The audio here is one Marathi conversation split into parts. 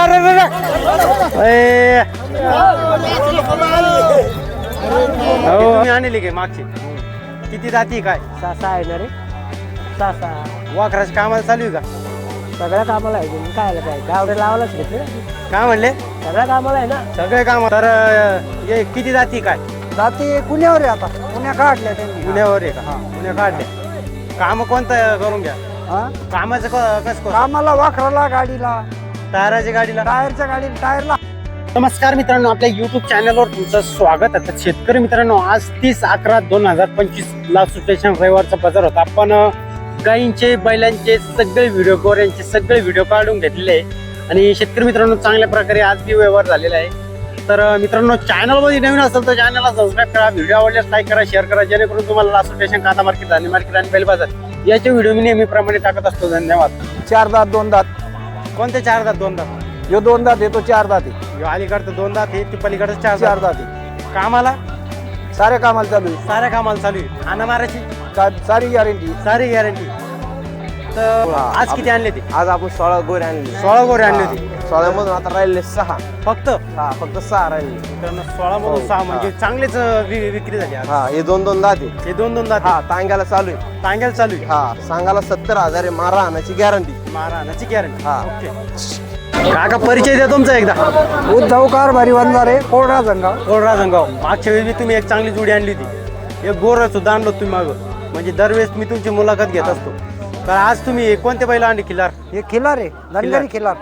अरे, ए. हो, आणली काय मागची किती जाती काय सासा आहे ना रे सासा वाखराच्या कामाला चालू आहे का सगळ्या कामाला आहे काय आलं काय गावडे लावायलाच घेतले काय म्हणले सगळ्या कामाला आहे ना सगळे काम तर अं, हे किती जाती काय जाती पुण्यावर आहे आता पुण्या काढल्या त्यांनी पुण्यावर आहे का पुण्या काढले काम कोणतं करून घ्या हा? कामाचं क- कसं करू? कामाला वाखराला गाडीला. टायराच्या गाडीला. टायरच्या गाडीला टायरला. नमस्कार मित्रांनो आपल्या युट्यूब चॅनलवर तुमचं स्वागत. आहे तर शेतकरी मित्रांनो आज तीस अकरा दोन हजार पंचवीस ला स्टेशन रविवारचा बाजार होता. आपण अं, गायींचे बैलांचे सगळे व्हिडिओ गोऱ्यांचे सगळे व्हिडिओ काढून घेतलेले आहे. आणि शेतकरी मित्रांनो चांगल्या प्रकारे आज बी व्यवहार झालेला आहे. तर अं, मित्रांनो चॅनलमध्ये नवीन असेल तर चॅनलला सबस्क्राईब करा. व्हिडिओ आवडल्यास लाईक करा शेअर करा. जेणेकरून तुम्हाला लास्ट स्टेशन कांदा मार्केट धान्य मार्केट आणि बैल बाजार याचे व्हिडिओ मी नेहमीप्रमाणे टाकत असतो. धन्यवाद. चार दात दोन दात. कोणते चार दात? दोन दात. यो दोन दात येतो चार दात. आहे. ह्यो अलीकडचं दोन दात ती पलीकडचं चार चार दात. दात आहे. कामाला? साऱ्या कामाला चालू आहे. साऱ्या कामाला चालू आहे. हाना मारायची सा- सारी गॅरंटी सारी गॅरंटी आज किती आणले ते? आज आपण सोळा गोरे आणले. सोळा गोरे आणले होते. सोळ्यामधून आता राहिले सहा. फक्त? हा फक्त सहा राहिले. मित्रांनो सोळा मधून हो, सहा म्हणजे चांगलेच वि- विक्री झाली आज. हा हे दोन दोन दाते. हे दोन दोन दात. हा तांग्याला चालू आहे. टांग्याला चालू आहे? हा सांगायला सत्तर हजार आहे मारा आणायची गॅरंटी. महाराणाची गॅरंटी. हा. ओके. काका परिचय द्या तुमचा एकदा. उद्धव कारभारी वंजारे कोरडा जंगाव गोररा जंगाव मागच्या वेळी तुम्ही एक चांगली जोडी आणली होती. एक गोर सुद्धा आणलो तुम्ही मागं. म्हणजे दरवेळेस मी तुमची मुलाखत घेत असतो. तर आज तुम्ही कोणते बैल आणले? किल्लार हे खिलार आहे. धनगरी खिलार.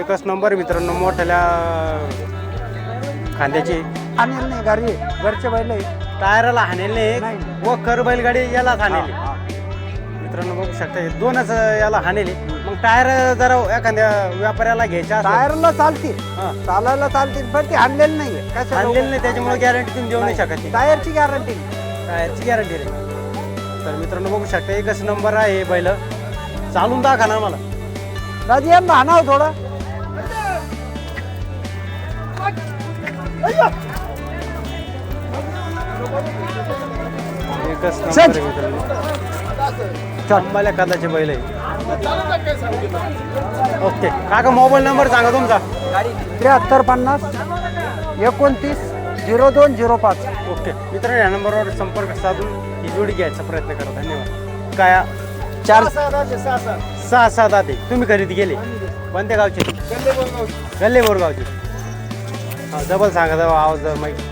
एकच नंबर मित्रांनो मोठ्याल्या खांद्याची. आणेल नाही घरी आहे. घरचे बैल आहे. टायराला हाणेले नाही. व कर बैलगाडी याला हाणेले. मित्रांनो बघू शकता हे दोनच याला हाणेले. मग टायर जरा एखाद्या व्यापाऱ्याला घ्यायच्या असेल, टायरला चालते हा. चालायला चालते पण ती आणलेली नाहीये. कशाला? हाणलेलं नाही त्याच्यामुळे गॅरंटी तुम्ही देऊ नाही शकत. टायरची गॅरंटी टायरची गॅरंटी तर मित्रांनो बघू शकता एकच नंबर आहे हे बैल. चालून दाखवा ना मला राजी यांना हाणाव थोडं. एकच नंबर आहे मित्रांनो. चंबाल्या कदाचे बैल आहे. ओके. काका मोबाईल नंबर सांगा तुमचा. त्र्याहत्तर पन्नास एकोणतीस झिरो दोन झिरो पाच. ओके. मित्रांनो या नंबरवर संपर्क साधून ही जोडी घ्यायचा प्रयत्न करा. धन्यवाद. काय चार सहा सहा दाते तुम्ही खरेदी केले. कोणत्या गावचे? गल्ले बोरगावचे हा डबल सांगा जवळ आवाज जर माहिती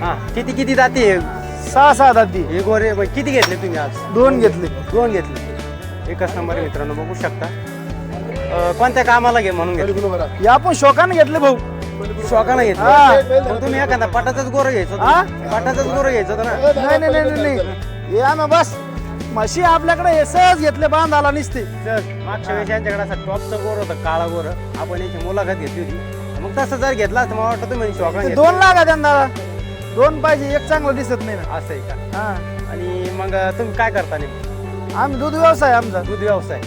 हां किती किती दाते? सहा सहा दादी हे गोरे मग किती घेतले तुम्ही आज? दोन घेतले. दोन घेतले. एकच नंबर मित्रांनो बघू शकता. कोणत्या कामाला घे म्हणून घेतले? हे आपण शोकाने घेतले भाऊ. शोकानं हा. घेतलं. मग तुम्ही एखादा पटाचाच गोरं घ्यायचं. पटाचाच गोरं घ्यायचं होतं ना? नाही नाही नाही नाही, नाही. हे आम्ही बस. म्हशी आपल्याकडे हे सहज घेतले बांधाला निसते. तर मागच्या वेळेस यांच्याकडे असं टॉपचं गोर होतं काळा गोर. आपण याची मुलाखत घेतली होती. मग तसं जर घेतला असतं मला वाटतं तुम्ही ते घेतलं. दोन लागा त्यांना. दोन पाहिजे एक चांगलं दिसत नाही ना. असं आहे का? हा. आणि मग तुम्ही काय करता नेमकं? आम्ही दूध व्यवसाय आमचा. दूध व्यवसाय.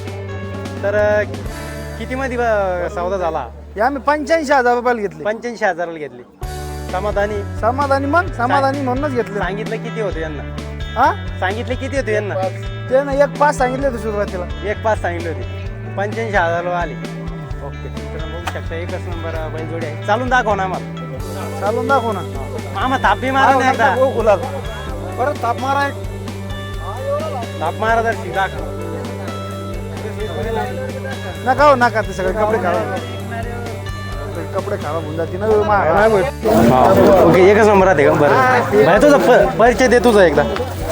तर अं, किती मध्ये ब- सौदा झाला? हे आम्ही पंच्याऐंशी हजार रुपयाला घेतले. पंच्याऐंशी हजाराला घेतली. समाधानी. समाधानी मग समाधानी म्हणूनच घेतले. सांगितलं किती होतं यांना? हा? सांगितलं किती होतं यांना? ते ना एक पाच सांगितले होते सुरुवातीला. एक पाच सांगितले होते. पंच्याऐंशी हजारला आले. ओके बघू शकता एकच नंबर बैलजोडी आहे. चालून दाखव ना आम्हाला. चालून दाखव ना. मामा ताप बी मारा ना एकदा. हो, गुलाल परत ताप मारा एक. ताप मारा जर दाखव नका हो नका ते सगळे कपडे खराब कपडे खराब होऊन जाते ना. मा- ओके एकच नंबर आहे का? बरं. तुझा प- परिचय दे तुझा एकदा.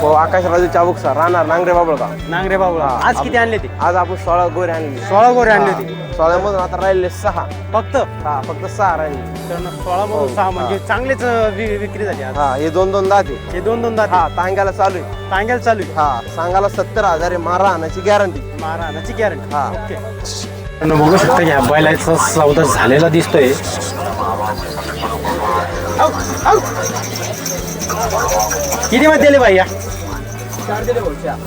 हो आकाश राजू चाबुकसा राहणार नांगरे बाबळका नांगरे बाबू आज किती आणले ते? आज आपण सोळा गोरे आणले. सोळा गोरे आणले होते सोळ्यामधून आता राहिले सहा. फक्त? हा फक्त सहा राहिले. सोळा मधून सहा म्हणजे चांगलेच अं, वि- विक्री झाली आज. हा हे दोन दोन दाते. हे दोन दोन दात. हा तांग्याला चालू आहे. टांग्याला चालू आहे. हा सांगायला सत्तर हजार आहे मारा आणायची गॅरंटी. महाराणाची गॅरंटी. हा. ओके. बघू शकता ह्या बैलाचा सौदा झालेला दिसतोय. किती मध्ये दिले भाई या?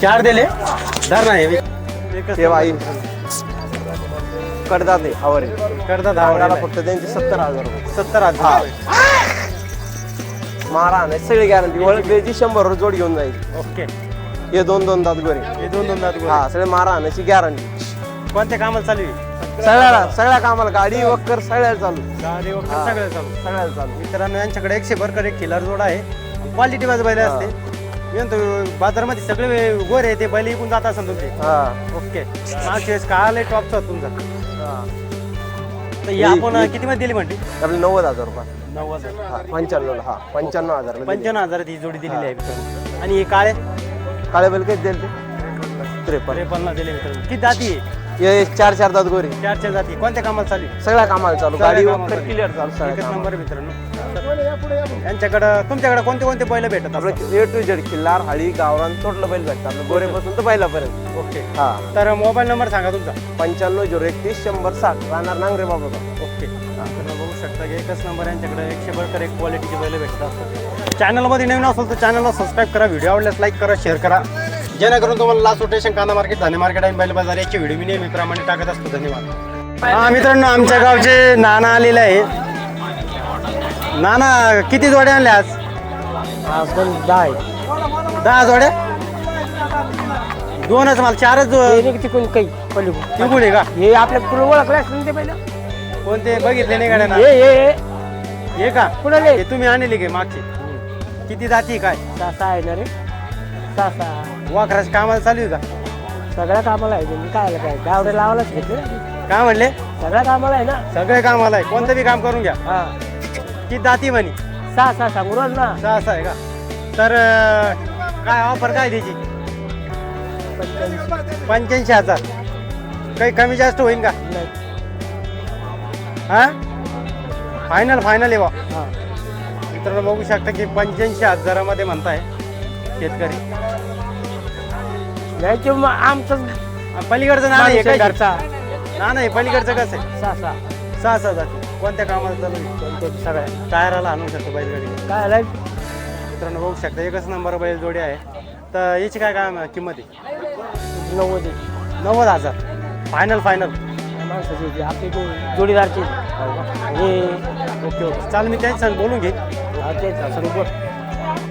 चार दिले? धर नाही ते बाई कडदात आहे हवारे सांगायला दहा फक्त त्यांचे सत्तर हजार रुपये. सत्तर हजार. मारा आणायची सगळी गॅरंटी ओळखल्याची शंभर जोड घेऊन जाईल. ओके. हे दोन दोन दात गोरे हे दोन दोन दात गोरे. हा सगळे मारा आणायची गॅरंटी कोणत्या कामाला चालू आहे? सगळ्याला सगळ्या कामाला गाडी वक्कर सगळ्याला चालू. गाडी वगैरे हा. सगळं चालू. सगळ्याला चालू. मित्रांनो यांच्याकडे एकशे बरकर एक खिलार जोड आहे. क्वालिटी बाज बैल असते. मी म्हणतो बाजारामध्ये सगळे गोरे आहे ते बैल इकून जात असेल तुमचे हा. ओके. मागच्या वेळेस का आलंय टॉपचा तुमचा? हा. तर ही आपण किती मध्ये दिली म्हणते आपले नव्वद हजार रुपये. नव्वद हजार. हा पंच्याण्णव हा पंच्याण्णव हजार पंच्याण्णव हजारात ही जोडी दिलेली आहे मित्रांनो. आणि हे काळे? काळे बैल किती दिले त्रेपन्न. त्रेपन्न. दिले मित्रांनो. किती जाती आहे? हे चार चार दात गोरी. चार चार जाती कोणत्या कामाला चालू आहे? सगळ्या कामाला चालू. सगळ्या गाडी कामाला चालू. क्लिअर चालू सगळ्या एकच. नंबर मित्रांनो. यांच्याकडं तुमच्याकडे कोणते कोणते बैल भेटत आपलं ए टू जेड किल्लार हाळी गावरान टोटल बैल भेटतात. आपलं गोरेपासून तर बैलापर्यंत. ओके. हा. तर मोबाईल नंबर सांगा तुमचा. पंच्याण्णव झिरो एकतीस शंभर साठ. राहणार नांगरे बाबा. ओके. तर बघू शकता की एकच नंबर यांच्याकडे एकशे बळकर एक क्वालिटीचे बैल भेटत असतात चॅनलमध्ये नवीन असेल तर चॅनलला सबस्क्राईब करा. व्हिडिओ आवडल्यास लाईक करा शेअर करा. जेणेकरून तुम्हाला लास्ट रोटेशन कांदा मार्केट धाने मार्केट आणि बैल बाजार याची व्हिडिओ मी नेहमीप्रमाणे टाकत असतो. धन्यवाद. हा मित्रांनो आमच्या गावचे नाना आलेले आहे नाना किती जोड्या आणल्या आज? दहा आहे दहा जोड्या? दोनच मला चारच जो- तिकडून काही तिकडून आहे का? हे आपल्या तुला ओळखलं असतं ना ते पहिलं? कोणते? बघितले नाही गाड्या ना हे का? कुणाले हे तुम्ही आणले की मागचे. किती जाती काय? सासा आहे. ना रे सासा वाखराच्या कामाला चालू आहे का? सगळ्या कामाला आहे तुम्ही. काय काय? गावडे लावायलाच घेतले काय म्हणले? सगळ्या कामाला आहे ना? सगळे कामाला आहे. कोणतं बी काम करून घ्या. हा. किती जाती म्हणे? सहा सहा सांगू राहिलो ना. सहा असं आहे का? तर अं, काय ऑफर काय द्यायची पंच्याऐंशी पंच्याऐंशी हजार. काही कमी जास्त होईल का? नाही. हा? फायनल फायनल आहे बा. हा. मित्रांनो बघू शकता की पंच्याऐंशी हजारामध्ये म्हणताय शेतकरी. ते मग आमचं पलीकडचं नाणं आहे काय घरचा. आहे पलीकडचं कसं आहे? सहा सहा. सहा सहा जाती. कोणत्या कामाला चालू आहे? कोणते सगळ्या. टायराला आणू शकतो बैलगाडी. काय आलाय? मित्रांनो बघू शकता एकच नंबर बैल जोडी आहे. तर याची काय काय किंमत आहे? नव्वद नव्वद हजार. फायनल फायनल माणसाची होती आपली ती जोडीदारची. हे ओके ओके. चाल मी त्यांच्या संग बोलून हा, तेच.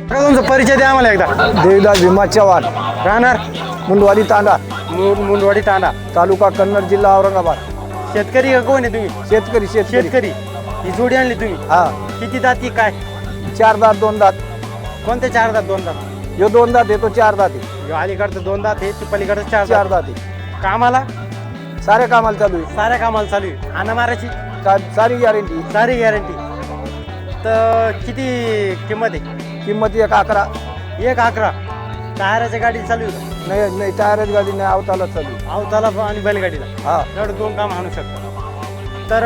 बघा तुमचा परिचय द्या आम्हाला एकदा. देवदास भीमा चव्हाण राहणार? मुंडवाडी तांडा. मुं- मुंडवाडी तांडा. तालुका कन्नड जिल्हा औरंगाबाद. शेतकरी का कोण आहे तुम्ही? शेतकरी शेतकरी. शेतकरी. ही जोडी आणली तुम्ही? हा. किती दाती काय? चार दात दोन दात. कोणते चार दात दोन दात? यो दोन दात येतो चार दात आहे. ह्यो अलीकडचं दोन दात आहे ते पलीकडचं चार चार दात दात आहे. कामाला? सारे कामाला चालू आहे. साऱ्या कामाला चालू आहे. आणा मारायची? सारी गॅरंटी सारी गॅरंटी तर किती किंमत आहे? किंमत एक अकरा. एक अकरा. टायराच्या गाडी चालू आहे? नाही नाही टायरच गाडी नाही अवताला चालू. अवताला आणि बैलगाडीला. हा. एवढं दोन काम आणू शकतो. तर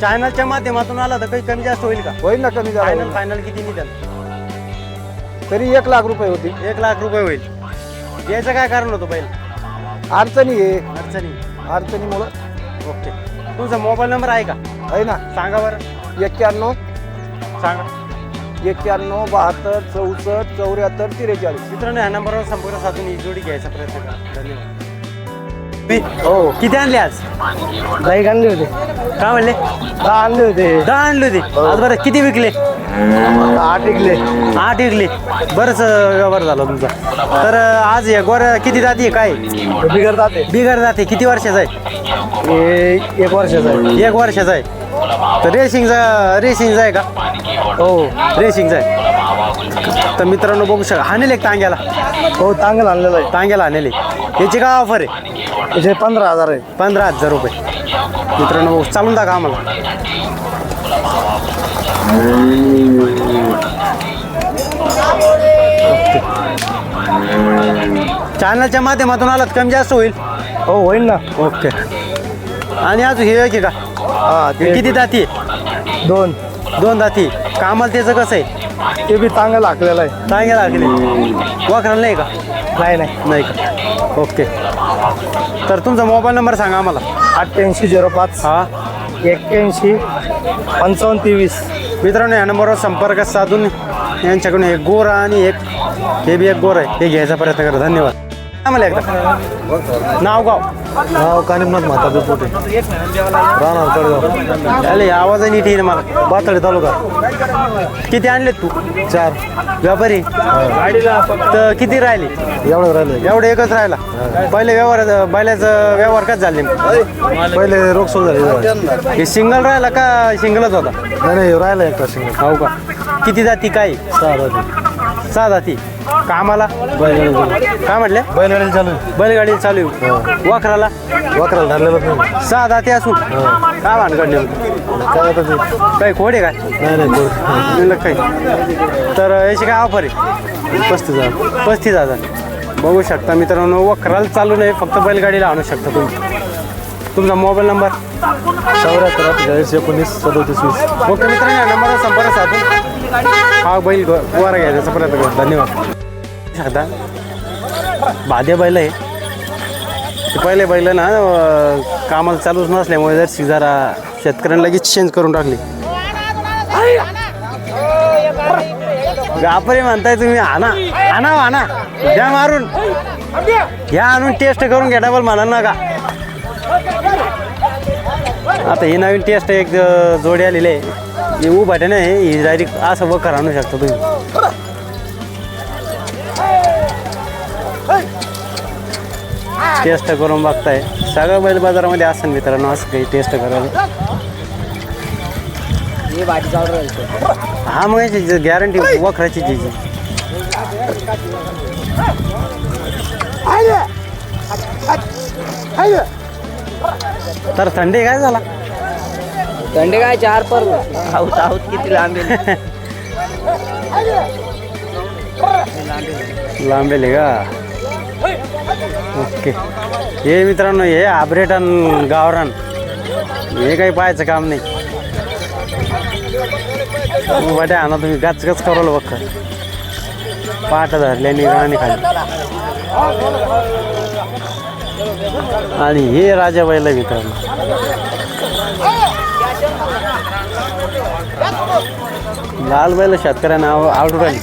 चॅनलच्या माध्यमातून आला तर काही कमी जास्त होईल का? होईल ना कमी फायनल झाला फायनल किती निघाल तरी एक लाख रुपये होती एक लाख रुपये होईल. याचं काय कारण होतं बैल? अडचणी आहे. अडचणी. अडचणीमुळं ओके. तुमचा मोबाईल नंबर आहे का? आहे ना. सांगा बरं. एक्क्याण्णव सांगा. एक्क्याण्णव बहात्तर चौसष्ट चौऱ्याहत्तर त्रेचाळीस. मित्रांनो या नंबरवर संपर्क साधून ही जोडी घ्यायचा प्रयत्न करा. धन्यवाद. हो. किती आणले आज? गाई आणले होते. काय म्हणले? आणले होते. दहा आणले होते. आज बरं किती विकले? आठ विकले. आठ विकले. बरंच अं, व्यवहार झाला तुमचा. तर अं, आज या गोर किती जाती काय? बिघडतात ते. बिगर जाते. किती वर्षाचा आहे? हे एक वर्षाचा आहे. एक वर्षाचा आहे. तर रेसिंगचा रेसिंगचा आहे का? हो रेसिंगचा आहे. तर मित्रांनो बघू शकता हानेल एक टांग्याला हो चांगलं आणलेलं आहे. टांग्याला हानेल याची काय ऑफर आहे? त्याचे पंधरा हजार आहे. पंधरा हजार रुपये. मित्रांनो बघू चालून टाका आम्हाला. चॅनलच्या माध्यमातून आलात कमी जास्त होईल? हो होईल ना. ओके आणि अजून हे आहे की का हा ते किती दाती आहे? दोन. दोन दाती. कामाला त्याचं कसं आहे? ते बी चांगलं हाकलेलं आहे. चांगलं लागले. वाखराला नाही का? नाही नाही. नाही का? ओके. तर तुमचा मोबाईल नंबर सांगा आम्हाला. अठ्ठ्याऐंशी झिरो पाच. हा. एक्क्याऐंशी पंचावन्न तेवीस. मित्रांनो या नंबरवर संपर्क साधून यांच्याकडून एक गोर आणि एक हे बी एक गोर आहे. हे घ्यायचा प्रयत्न करा. धन्यवाद. मला एकदा. नाव गाव. नाव कानिमनाथ म्हातारदेव पोटे राहणार कडगाव अरे आवाज नीट येईल मला. बातळी तालुका. किती आणलेत तू? चार. व्यापारी? तर किती राहिले? एवढं राहिले. एवढं एकच राहिला. पहिले व्यवहार बैलाचं व्यवहार कच झाले पहिले रोग सुरू झाले. हे सिंगल राहिला का सिंगलच होता? नाही राहिला एकटा सिंगल. हो का? किती जाती काय? सहा राहते सहा जाती. कामाला? काय म्हटले? बैलगाडी चालू. आहे. बैलगाडी चालू. आहे. वाखराला वाकराला धरलेलं नाही सहा जाती असून. काय भानगडले काय आता ते? काही खोडे काय? नाही नाही कोण- काही तर याची काय ऑफर आहे? पस्तीस हजार. पस्तीस हजार. बघू शकता मित्रांनो वखराला चालू नाही फक्त बैलगाडीला आणू शकता तुम्ही. तुमचा मोबाईल नंबर? चौऱ्याहत्तर अठ्ठेचाळीस एकोणीस सदोतीस वीस. ओके मित्रांनो या नंबरवर संपर्क साधून हा बैल वर घ्यायचा प्रयत्न करू धन्यवाद. आता भादे बैल आहे. ते पहिले बैल ना कामाला चालूच नसल्यामुळे जर जरा शेतकऱ्यांना लगेच चेंज करून टाकली. गापरे म्हणताय तुम्ही आणा आणा आणा द्या मारून. घ्या आणून टेस्ट करून घ्या डबल ना का आता ही नवीन टेस्ट एक जोडी आलेली आहे. ही उभाटे नाही ही डायरेक्ट असं वखर आणू शकता तुम्ही टेस्ट करून बघताय सगळं बैल बाजारामध्ये असेल मित्रांनो असं काही टेस्ट करायला हा मग याची गॅरंटी वखराची जी तर थंडी काय झाला? थंडी काय चार पर? आऊत आऊत किती लांब आहे. लांबेले का? ओके. हे मित्रांनो हे आब्रेटन गावरान. हे काही पाहायचं काम नाही. वाट्या आणा तुम्ही गच गच करवलं बघ. पाठ धरल्याने गाणी खाली. आणि हे राजा बैल मित्रांनो. लाल बैल शेतकऱ्यांना आवडून राहील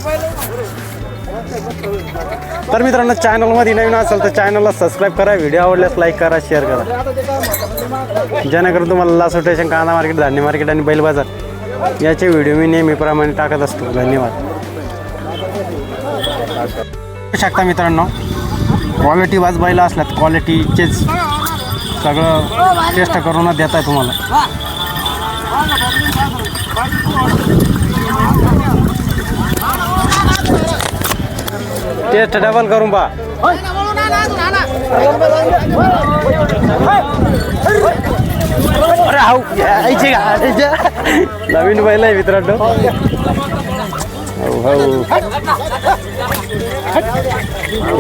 तर मित्रांनो चॅनलमध्ये नवीन असेल तर चॅनलला सबस्क्राईब करा व्हिडिओ आवडल्यास लाईक करा शेअर करा. जेणेकरून तुम्हाला लासो कांदा मार्केट धान्य मार्केट आणि बैल बाजार याचे व्हिडिओ मी नेहमीप्रमाणे टाकत असतो. धन्यवाद. शकता मित्रांनो क्वालिटी वाज बैल असल्यात क्वालिटीचेच सगळं टेस्ट करूनच देत आहे तुम्हाला. टेस्ट डबल करून पहा. अरे हाऊ नवीन बैल आहे मित्रांनो. हो हो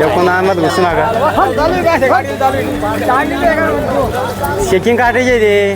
एकूण आणत घुसू नका. चेकिंग काढायचे ते.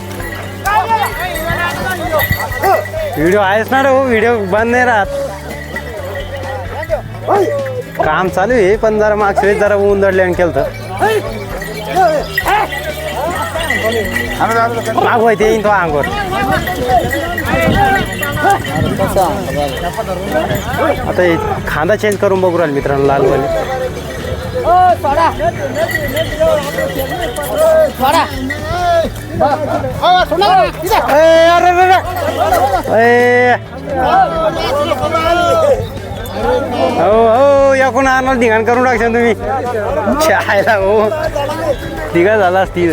व्हिडिओ आहेच ना रे हो व्हिडिओ बंद नाही राहत. काम चालू आहे पण जरा मागच्या जरा ऊन दडले आणि केलं मागवाय ते येईन तो अंगोर आता खांदा चेंज करून बघू राहील मित्रांनो लाल हो हो याकून आणलं धिंगाण करून टाकशाल तुम्ही चायला हो तिघा झाला असती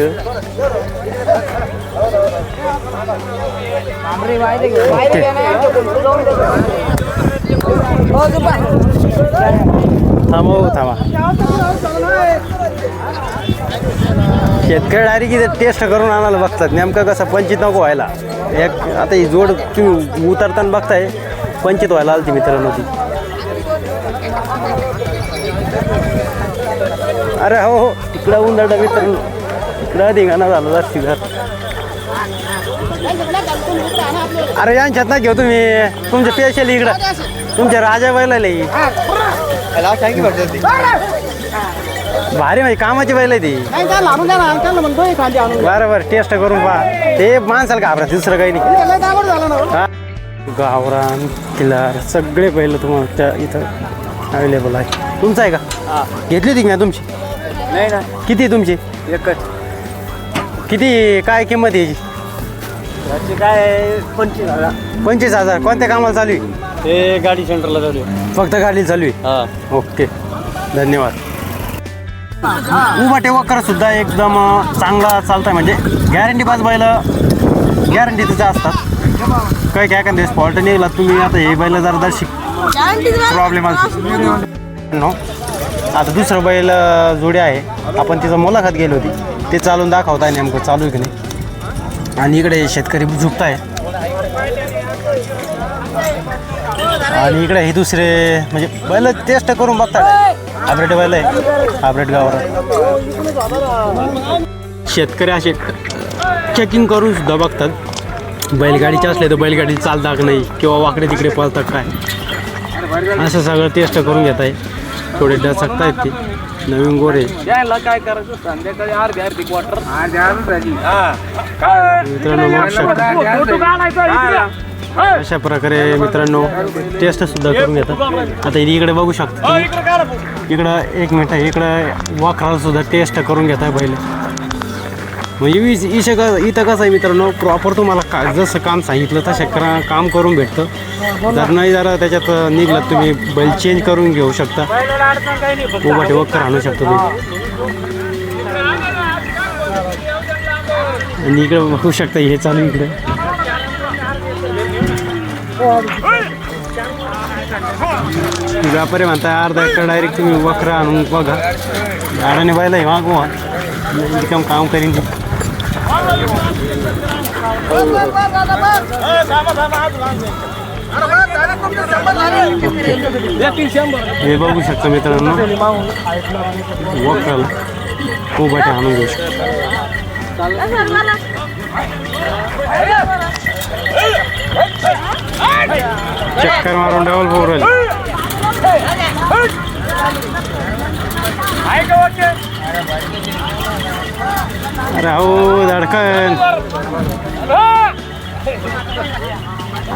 थांबा हो थांबा शेतकरी डायरेक्ट इथे टेस्ट करून आणायला बघतात नेमकं कसं पंचित नको व्हायला. एक आता ही जोड तुम्ही उतरताना बघताय पंचित व्हायला आली ती मित्रांनो ती. अरे हो हो. तिकडं उंदरडा मित्रांनो. तिकडं धिंगाणा झाला जास्ती घर अरे यांच्यात ना घेऊ तुम्ही. तुमच्या पेशल इकडं. तुमच्या राजा बैला लई भारी म्हणजे कामाची बैल आहे ती. बरं बरं टेस्ट करून पहा. ते माणसाला घाबरा दुसरं काही नाही. हा. गावरान किल्लार सगळे बैल तुम्हाला त्या इथं अवेलेबल आहे तुमचं आहे का? घेतली होती का तुमची? नाही ना किती आहे तुमची? एकच. किती काय किंमत आहे याची? याची काय पंचवीस हजार. पंचवीस हजार. कोणत्या कामाला चालू आहे? ते गाडी सेंटरला चालू फक्त गाडी चालू आहे? हा. ओके. धन्यवाद. उभा टेवकर सुद्धा. एकदम चांगला चालतंय. म्हणजे गॅरंटी पास बैल गॅरंटी तिथे असतात. काय काय एखाद्या स्पॉट निघला तुम्ही आता हे बैल जरा दर्शिक प्रॉब्लेम नो आता दुसरं बैल जोडी आहे. आपण तिचं मुलाखत गेली होती. ते चालून दाखवताय नेमकं चालू आहे की नाही? आणि इकडे शेतकरी झुकताय. आणि इकडे हे दुसरे म्हणजे बैल टेस्ट करून बघतात हायब्रेड बैल आहे. हायब्रेड गावावर. शेतकरी असे चेकिंग करून सुद्धा बघतात. बैलगाडीचे असले तर बैलगाडी चालतात का नाही किंवा वाकडे तिकडे पळतात काय. असं सगळं टेस्ट करून घेत आहे. थोडे डचकतायत ते. नवीन गोरे काय करायचं? संध्याकाळी अर्धी अर्धी क्वार्टर मित्रांनो अशा प्रकारे मित्रांनो टेस्ट सुद्धा करून घेतात. आता इकडे बघू शकता इकडं एक मिनिट इकडं वाखराला सुद्धा टेस्ट करून घेताय पहिले म्हणजे वीस इशे का इथं कसं आहे मित्रांनो प्रॉपर तुम्हाला का जसं काम सांगितलं तसं करा काम करून भेटतं. जर नाही जरा त्याच्यात निघलं तुम्ही बैल चेंज करून घेऊ शकता. उभा वक्कर आणू शकता तुम्ही. आणि इकडे बघू शकता हे चालू इकडे. व्यापारी म्हणता अर्धा एकर डायरेक्ट तुम्ही वखरा आणून बघा. गाड्याने बायला हे मागवा रिकाम काम करीन हे बघू शकता मित्रांनो वखराला वाटे आणून घेऊ शकतो. चक्कर मारून डबल फोर अरे हो धडकन.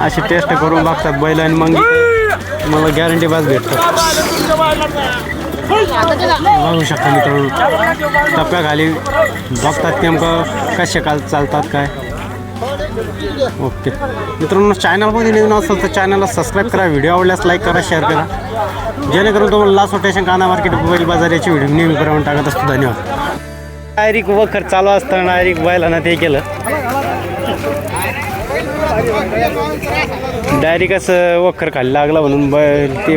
अशी टेस्ट करून बघतात बैल आणि मग. मला गॅरंटी बाज भेटतो. बघू शकता टप्प्या टप्प्याखाली बघतात नेमकं कसे काल चालतात काय. ओके. मित्रांनो चॅनलमध्ये नवीन असेल तर चॅनलला सबस्क्राईब करा. व्हिडिओ आवडल्यास लाईक करा शेअर करा. जेणेकरून तुम्हाला लास्ट रोटेशन काना मार्केट मोबाईल बाजार याची व्हिडिओ नेहमी करून टाकत असतो. धन्यवाद. डायरेक्ट वखर चालू असताना डायरेक्ट बैलानं ते केलं. डायरेक्ट असं वखर खाल्ला लागला म्हणून बैल ते